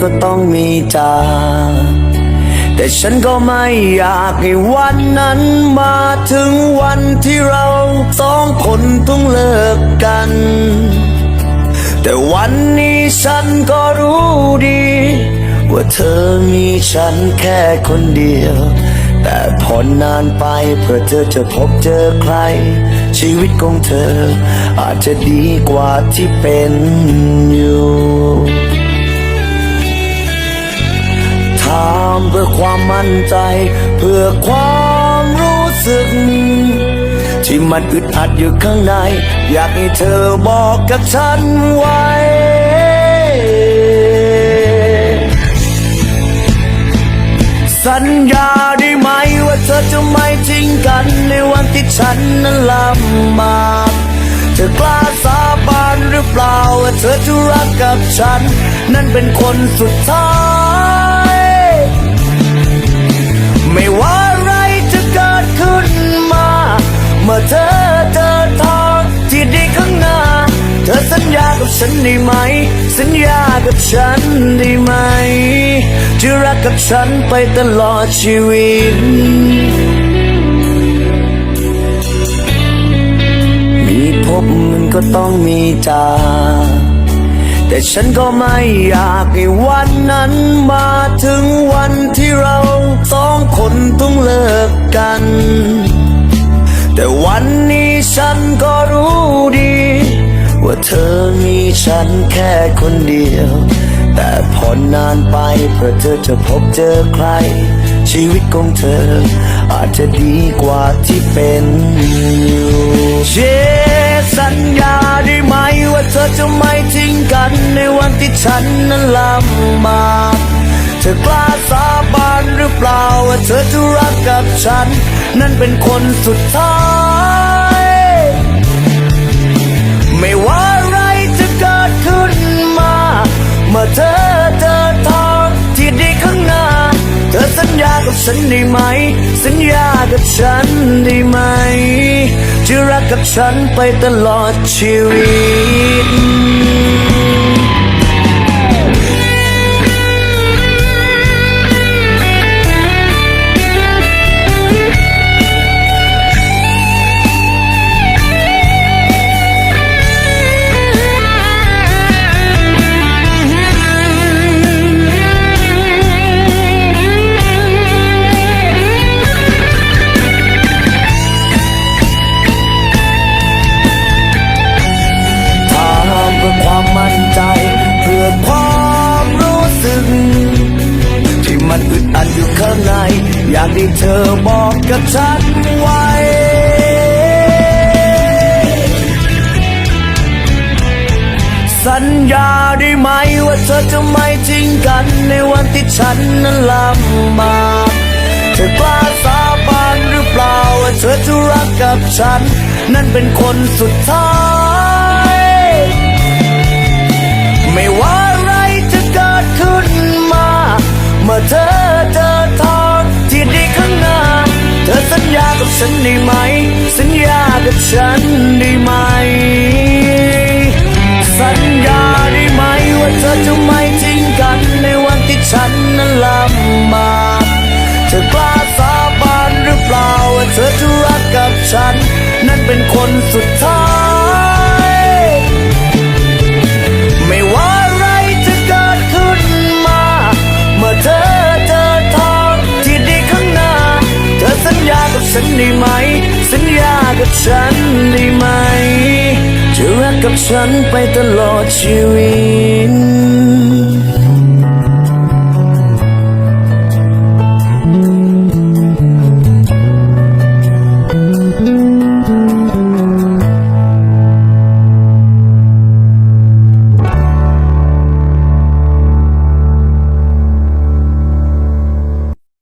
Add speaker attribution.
Speaker 1: ก็ต้องมีจากแต่ฉันก็ไม่อยากให้วันนั้นมาถึงวันที่เราสองคนต้องเลิกกัน แต่วันนี้ฉันก็รู้ดี ว่าเธอมีฉันแค่คนเดียว แต่พอนานไปเพื่อเธอจะพบเจอใคร ชีวิตของเธออาจจะดีกว่าที่เป็นอยู่ื่อความรู้สึก ที่มันอึดอัดอยู่ข้างใน อยากให้เธอบอกกับฉันไว้สัญญาได้ไหมว่าเธอจะไม่ทิ้งกันในวันที่ฉันนั้นลำบากเธอกล้าสาบานหรือเปล่าว่าเธอจะรักกับฉัน นั่นเป็นคนสุดท้าย ไม่ว่า ได้ไหม สัญญากับฉันได้ไหมจะรักกับฉันไปตลอดชีวิต มีพบมันก็ต้องมีจากแต่ฉันก็ไม่อยากให้วันนั้นมาถึงวันที่เราสองคนต้องเลิกกัน แต่วันนี้ฉันก็ เธอมีฉันแค่คนเดียว แต่พอนานไปเพื่อเธอจะพบเจอใคร ชีวิตของเธอ อาจจะดีกว่าที่เป็นอยู่เชสัญญาได้ไหมว่าเธอจะไม่ทิ้งกันในวันที่ฉันนั้นลำบากเธอกล้าสาบานหรือเปล่าว่าเธอจะรักกับฉัน นั่นเป็นคนสุดท้าย ฉันได้ไหม สัญญากับฉันได้ไหม จะรักกับฉันไปตลอดชีวิต ข้างใน อยากให้เธอบอกกับฉันไว้สัญญาได้ไหมว่าเธอจะไม่ทิ้งกันในวันที่ฉันนั้นลำบากเธอกล้าสาบานหรือเปล่าว่าเธอจะรักกับฉัน นั่นเป็นคนสุดท้าย ฉันได้ไหม สัญญากับฉันได้ไหม สัญญาได้ไหมว่าเธอจะไม่ทิ้งกันในวันที่ฉันนั้นลำบากเธอกล้าสาบานหรือเปล่าว่าเธอจะรักกับฉัน นั่นเป็นคนสุด สัญญากับฉันได้ไหม จะรักกับฉันไปตลอดชีวิต